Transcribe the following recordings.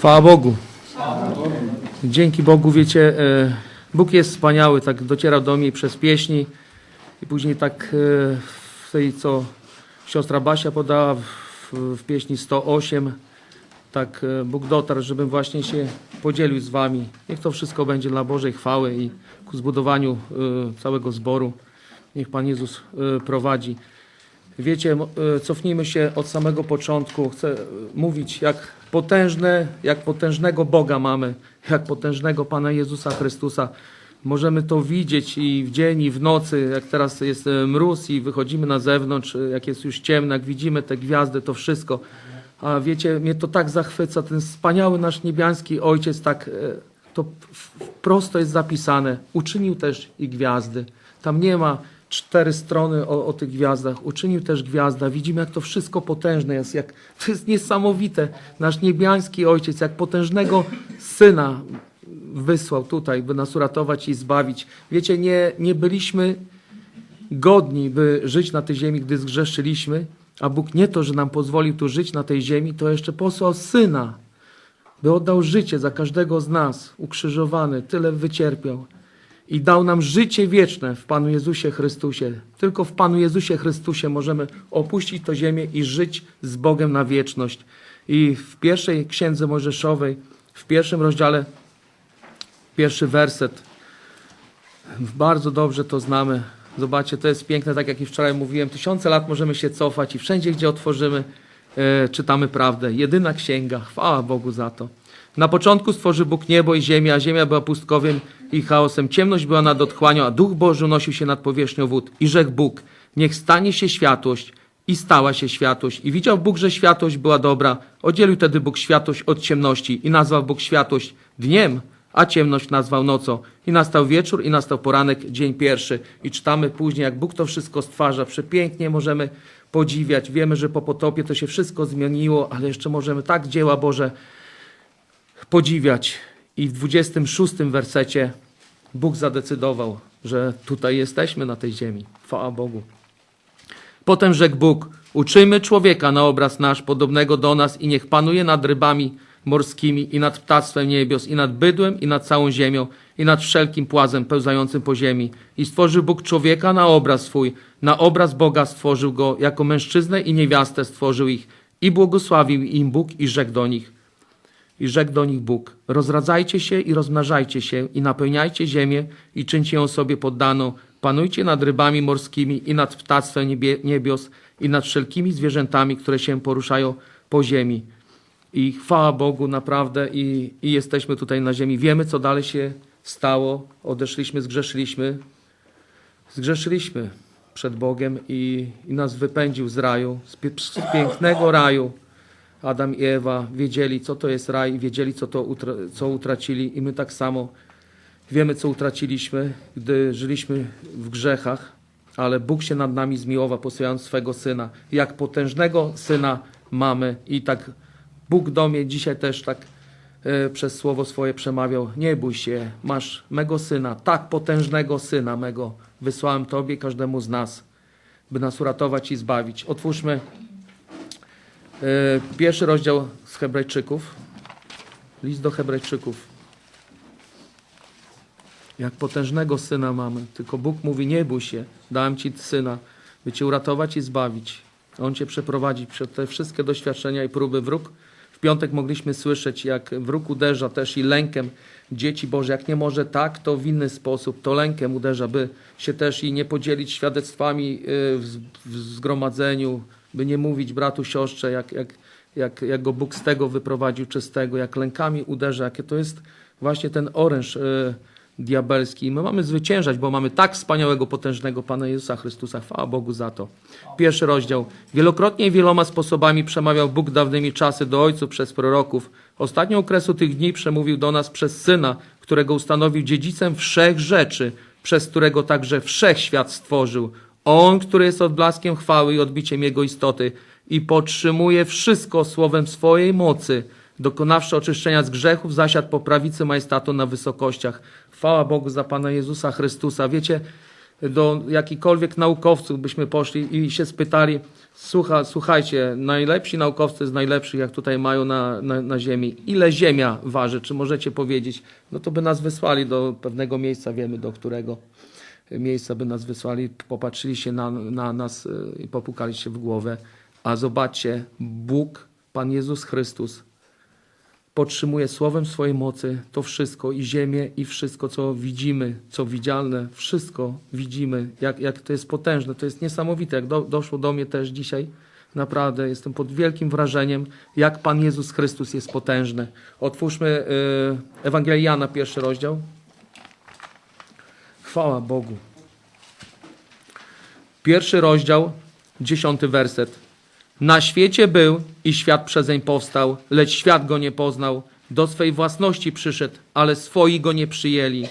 Chwała Bogu. Dzięki Bogu, wiecie, e, Bóg jest wspaniały, tak docierał do mnie przez pieśni i później tak e, w tej, co siostra Basia podała w, pieśni 108, tak e, Bóg dotarł, żebym właśnie się podzielił z wami. Niech to wszystko będzie dla Bożej chwały i ku zbudowaniu całego zboru. Niech Pan Jezus prowadzi. Wiecie, e, cofnijmy się od samego początku. Chcę e, mówić, jak potężne, jak potężnego Boga mamy, jak potężnego Pana Jezusa Chrystusa. Możemy to widzieć i w dzień, i w nocy, jak teraz jest e, mróz i wychodzimy na zewnątrz, jak jest już ciemno, jak widzimy te gwiazdy, to wszystko. A wiecie, mnie to tak zachwyca, ten wspaniały nasz niebiański Ojciec, tak to prosto jest zapisane. Uczynił też i gwiazdy. Tam nie ma cztery strony o, o tych gwiazdach. Uczynił też gwiazda. Widzimy, jak to wszystko potężne jest. Jak, to jest niesamowite. Nasz niebiański Ojciec, jak potężnego Syna wysłał tutaj, by nas uratować i zbawić. Wiecie, nie, nie byliśmy godni, by żyć na tej ziemi, gdy zgrzeszyliśmy, a Bóg nie to, że nam pozwolił tu żyć na tej ziemi, to jeszcze posłał Syna, by oddał życie za każdego z nas, ukrzyżowany, tyle wycierpiał i dał nam życie wieczne w Panu Jezusie Chrystusie. Tylko w Panu Jezusie Chrystusie możemy opuścić tę ziemię i żyć z Bogiem na wieczność. I w pierwszej księdze Mojżeszowej, w pierwszym rozdziale, pierwszy werset, bardzo dobrze to znamy. Zobaczcie, to jest piękne, tak jak i wczoraj mówiłem. Tysiące lat możemy się cofać i wszędzie, gdzie otworzymy, e, czytamy prawdę. Jedyna księga. Chwała Bogu za to. Na początku stworzył Bóg niebo i ziemię, a ziemia była pustkowiem i chaosem. Ciemność była nad otchłanią, a Duch Boży unosił się nad powierzchnią wód. I rzekł Bóg, niech stanie się światłość. I stała się światłość. I widział Bóg, że światłość była dobra. Oddzielił tedy Bóg światłość od ciemności. I nazwał Bóg światłość dniem, a ciemność nazwał nocą. I nastał wieczór, i nastał poranek, dzień pierwszy. I czytamy później, jak Bóg to wszystko stwarza. Przepięknie możemy podziwiać. Wiemy, że po potopie to się wszystko zmieniło, ale jeszcze możemy tak dzieła Boże podziwiać. I w 26 wersecie Bóg zadecydował, że tutaj jesteśmy na tej ziemi. Chwała Bogu. Potem rzekł Bóg, uczyjmy człowieka na obraz nasz, podobnego do nas i niech panuje nad rybami morskimi i nad ptactwem niebios i nad bydłem i nad całą ziemią i nad wszelkim płazem pełzającym po ziemi. I stworzył Bóg człowieka na obraz swój, na obraz Boga stworzył go, jako mężczyznę i niewiastę stworzył ich i błogosławił im Bóg i rzekł do nich, i rzekł do nich Bóg: Rozradzajcie się i rozmnażajcie się, i napełniajcie ziemię, i czyńcie ją sobie poddaną. Panujcie nad rybami morskimi i nad ptactwem niebie, niebios, i nad wszelkimi zwierzętami, które się poruszają po ziemi. I chwała Bogu, naprawdę, i, i jesteśmy tutaj na ziemi. Wiemy, co dalej się stało. Odeszliśmy, zgrzeszyliśmy. Zgrzeszyliśmy przed Bogiem i, i nas wypędził z raju, z, z pięknego raju. Adam i Ewa wiedzieli, co to jest raj, wiedzieli, co, to utra co utracili, i my tak samo wiemy, co utraciliśmy, gdy żyliśmy w grzechach, ale Bóg się nad nami zmiłował, posyłając swego syna. Jak potężnego syna mamy, i tak Bóg do mnie dzisiaj też tak e, przez słowo swoje przemawiał: Nie bój się, masz mego syna, tak potężnego syna mego. Wysłałem Tobie, każdemu z nas, by nas uratować i zbawić. Otwórzmy Pierwszy rozdział z Hebrajczyków. List do Hebrajczyków. Jak potężnego syna mamy. Tylko Bóg mówi: Nie bój się, dałem ci syna, by cię uratować i zbawić. On cię przeprowadzi przez te wszystkie doświadczenia i próby wróg. W piątek mogliśmy słyszeć, jak wróg uderza też i lękiem dzieci Boże. Jak nie może tak, to w inny sposób, to lękiem uderza, by się też i nie podzielić świadectwami w, w zgromadzeniu, by nie mówić bratu, siostrze, jak, jak, jak, jak go Bóg z tego wyprowadził czystego, jak lękami uderza, jakie to jest właśnie ten oręż y, diabelski. I my mamy zwyciężać, bo mamy tak wspaniałego, potężnego Pana Jezusa Chrystusa. Chwała Bogu za to. Pierwszy rozdział. Wielokrotnie i wieloma sposobami przemawiał Bóg dawnymi czasy do ojców przez proroków. Ostatnią okresu tych dni przemówił do nas przez Syna, którego ustanowił dziedzicem wszech rzeczy, przez którego także wszechświat stworzył. On, który jest odblaskiem chwały i odbiciem Jego istoty i podtrzymuje wszystko słowem swojej mocy, dokonawszy oczyszczenia z grzechów, zasiadł po prawicy majestatu na wysokościach. Chwała Bogu za Pana Jezusa Chrystusa. Wiecie, do jakichkolwiek naukowców byśmy poszli i się spytali, słucha, słuchajcie, najlepsi naukowcy z najlepszych, jak tutaj mają na, na, na Ziemi, ile Ziemia waży, czy możecie powiedzieć, no to by nas wysłali do pewnego miejsca, wiemy do którego miejsca by nas wysłali, popatrzyli się na, na nas y, i popukali się w głowę, a zobaczcie, Bóg, Pan Jezus Chrystus, podtrzymuje słowem swojej mocy to wszystko i ziemię i wszystko, co widzimy, co widzialne, wszystko widzimy, jak, jak to jest potężne, to jest niesamowite, jak do, doszło do mnie też dzisiaj, naprawdę jestem pod wielkim wrażeniem, jak Pan Jezus Chrystus jest potężny. Otwórzmy y, Ewangelię Jana, pierwszy rozdział. Chwała Bogu. Pierwszy rozdział, dziesiąty werset. Na świecie był i świat przezeń powstał, lecz świat go nie poznał. Do swej własności przyszedł, ale swoi go nie przyjęli.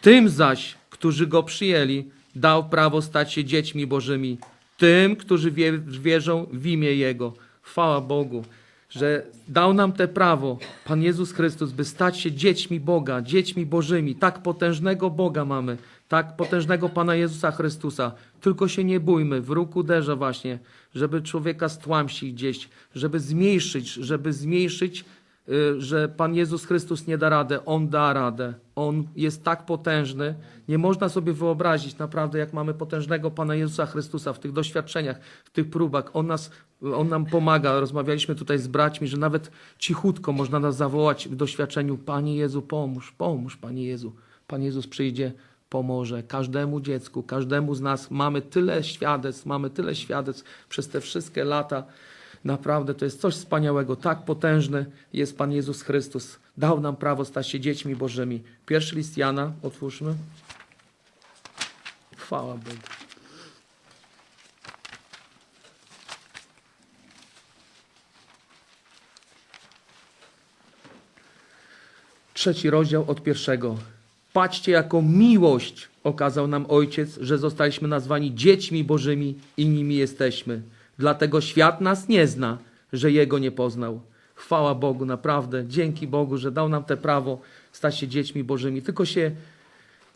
Tym zaś, którzy go przyjęli, dał prawo stać się dziećmi bożymi. Tym, którzy wie, wierzą w imię Jego. Chwała Bogu, że dał nam te prawo, Pan Jezus Chrystus, by stać się dziećmi Boga, dziećmi bożymi. Tak potężnego Boga mamy, tak potężnego Pana Jezusa Chrystusa. Tylko się nie bójmy, wróg uderza właśnie, żeby człowieka stłamsić gdzieś, żeby zmniejszyć, żeby zmniejszyć, że Pan Jezus Chrystus nie da radę, On da radę. On jest tak potężny, nie można sobie wyobrazić naprawdę, jak mamy potężnego Pana Jezusa Chrystusa w tych doświadczeniach, w tych próbach. On, nas, on nam pomaga. Rozmawialiśmy tutaj z braćmi, że nawet cichutko można nas zawołać w doświadczeniu, Panie Jezu, pomóż, pomóż, Panie Jezu. Pan Jezus przyjdzie, pomoże każdemu dziecku, każdemu z nas. Mamy tyle świadectw, mamy tyle świadectw przez te wszystkie lata. Naprawdę to jest coś wspaniałego. Tak potężny jest Pan Jezus Chrystus. Dał nam prawo stać się dziećmi Bożymi. Pierwszy list Jana, otwórzmy. Chwała Bogu. Trzeci rozdział od pierwszego. Patrzcie, jaką miłość okazał nam Ojciec, że zostaliśmy nazwani dziećmi Bożymi i nimi jesteśmy. Dlatego świat nas nie zna, że Jego nie poznał. Chwała Bogu, naprawdę. Dzięki Bogu, że dał nam te prawo stać się dziećmi Bożymi. Tylko się,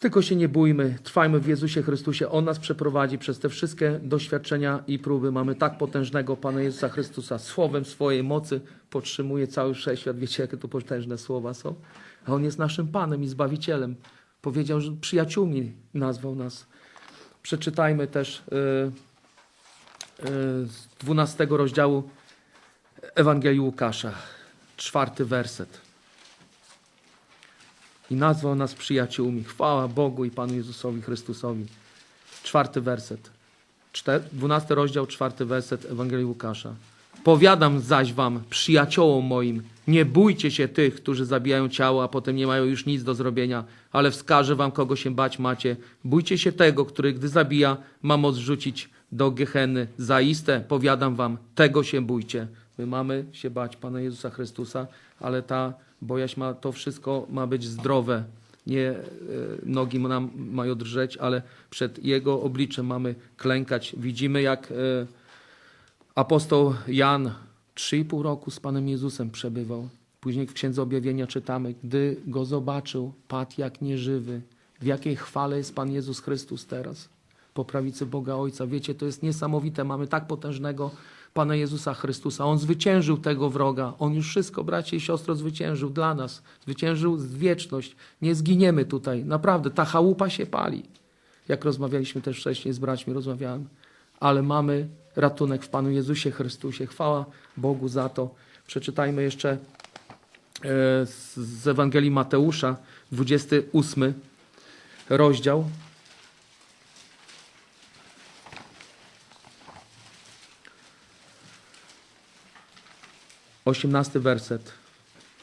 tylko się nie bójmy, trwajmy w Jezusie Chrystusie. On nas przeprowadzi przez te wszystkie doświadczenia i próby. Mamy tak potężnego Pana Jezusa Chrystusa. Słowem swojej mocy podtrzymuje cały wszechświat. Wiecie, jakie to potężne słowa są? A On jest naszym Panem i Zbawicielem. Powiedział, że przyjaciółmi nazwał nas. Przeczytajmy też y, y, z 12 rozdziału Ewangelii Łukasza, czwarty werset. I nazwał nas przyjaciółmi. Chwała Bogu i Panu Jezusowi Chrystusowi. Czwarty werset. Czter, 12 rozdział, czwarty werset Ewangelii Łukasza. Powiadam zaś wam, przyjaciołom moim, nie bójcie się tych, którzy zabijają ciało, a potem nie mają już nic do zrobienia, ale wskażę wam, kogo się bać macie. Bójcie się tego, który gdy zabija, ma moc rzucić do Gehenny. Zaiste, powiadam wam, tego się bójcie. My mamy się bać Pana Jezusa Chrystusa, ale ta bojaźń ma, to wszystko ma być zdrowe. Nie e, nogi nam mają drżeć, ale przed Jego obliczem mamy klękać. Widzimy, jak e, Apostoł Jan 3,5 roku z Panem Jezusem przebywał. Później w Księdze Objawienia czytamy, gdy go zobaczył, padł jak nieżywy. W jakiej chwale jest Pan Jezus Chrystus teraz? Po prawicy Boga Ojca. Wiecie, to jest niesamowite. Mamy tak potężnego Pana Jezusa Chrystusa. On zwyciężył tego wroga. On już wszystko, bracie i siostro, zwyciężył dla nas. Zwyciężył wieczność. Nie zginiemy tutaj. Naprawdę, ta chałupa się pali. Jak rozmawialiśmy też wcześniej z braćmi, rozmawiałem. Ale mamy ratunek w Panu Jezusie Chrystusie. Chwała Bogu za to. Przeczytajmy jeszcze e, z z Ewangelii Mateusza, 28 rozdział. Osiemnasty werset.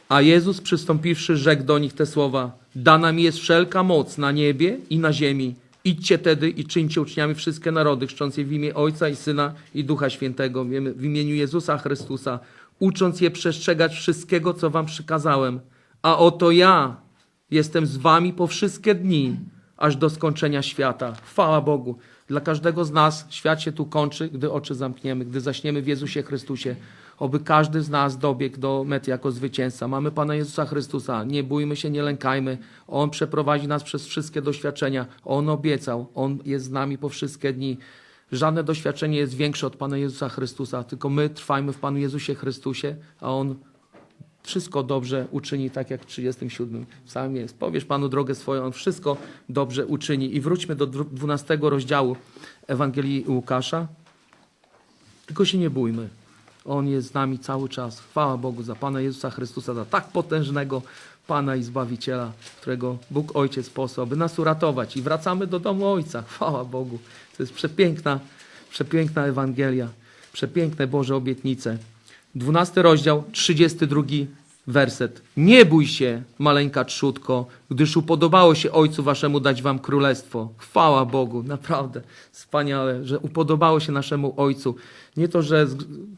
A Jezus przystąpiwszy, rzekł do nich te słowa: Dana mi jest wszelka moc na niebie i na ziemi. Idźcie tedy i czyńcie uczniami wszystkie narody, chrzcząc je w imię Ojca i Syna i Ducha Świętego, w imieniu Jezusa Chrystusa, ucząc je przestrzegać wszystkiego, co wam przykazałem. A oto ja jestem z wami po wszystkie dni, aż do skończenia świata. Chwała Bogu. Dla każdego z nas świat się tu kończy, gdy oczy zamkniemy, gdy zaśniemy w Jezusie Chrystusie. Oby każdy z nas dobiegł do mety jako zwycięzca. Mamy Pana Jezusa Chrystusa. Nie bójmy się, nie lękajmy. On przeprowadzi nas przez wszystkie doświadczenia. On obiecał. On jest z nami po wszystkie dni. Żadne doświadczenie jest większe od Pana Jezusa Chrystusa, tylko my trwajmy w Panu Jezusie Chrystusie, a On wszystko dobrze uczyni, tak jak w 37 psalmie jest. Powiesz Panu drogę swoją, On wszystko dobrze uczyni. I wróćmy do dwu- 12 rozdziału Ewangelii Łukasza. Tylko się nie bójmy. On jest z nami cały czas. Chwała Bogu za Pana Jezusa Chrystusa, za tak potężnego Pana i Zbawiciela, którego Bóg Ojciec posłał, by nas uratować. I wracamy do domu Ojca. Chwała Bogu. To jest przepiękna, przepiękna Ewangelia. Przepiękne Boże obietnice. 12 rozdział, 32 werset. Nie bój się, maleńka trzutko, gdyż upodobało się Ojcu Waszemu dać Wam królestwo. Chwała Bogu, naprawdę wspaniale, że upodobało się naszemu Ojcu. Nie to, że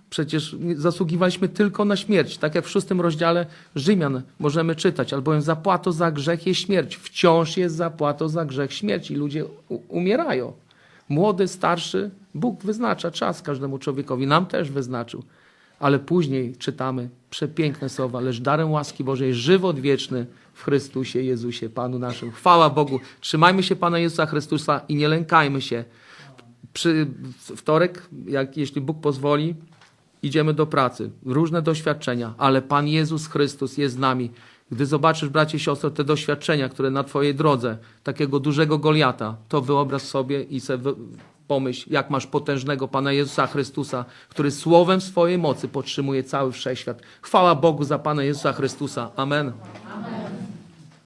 przecież zasługiwaliśmy tylko na śmierć. Tak jak w szóstym rozdziale Rzymian możemy czytać, albowiem zapłatą za grzech jest śmierć. Wciąż jest zapłatą za grzech śmierć i ludzie umierają. Młody, starszy, Bóg wyznacza czas każdemu człowiekowi. Nam też wyznaczył. Ale później czytamy przepiękne słowa, lecz darem łaski Bożej żywot wieczny w Chrystusie Jezusie, Panu naszym. Chwała Bogu. Trzymajmy się Pana Jezusa Chrystusa i nie lękajmy się. Przy wtorek, jak, jeśli Bóg pozwoli, idziemy do pracy. Różne doświadczenia, ale Pan Jezus Chrystus jest z nami. Gdy zobaczysz, bracie i siostro, te doświadczenia, które na Twojej drodze, takiego dużego Goliata, to wyobraź sobie i sobie pomyśl, jak masz potężnego Pana Jezusa Chrystusa, który słowem swojej mocy podtrzymuje cały wszechświat. Chwała Bogu za Pana Jezusa Chrystusa. Amen.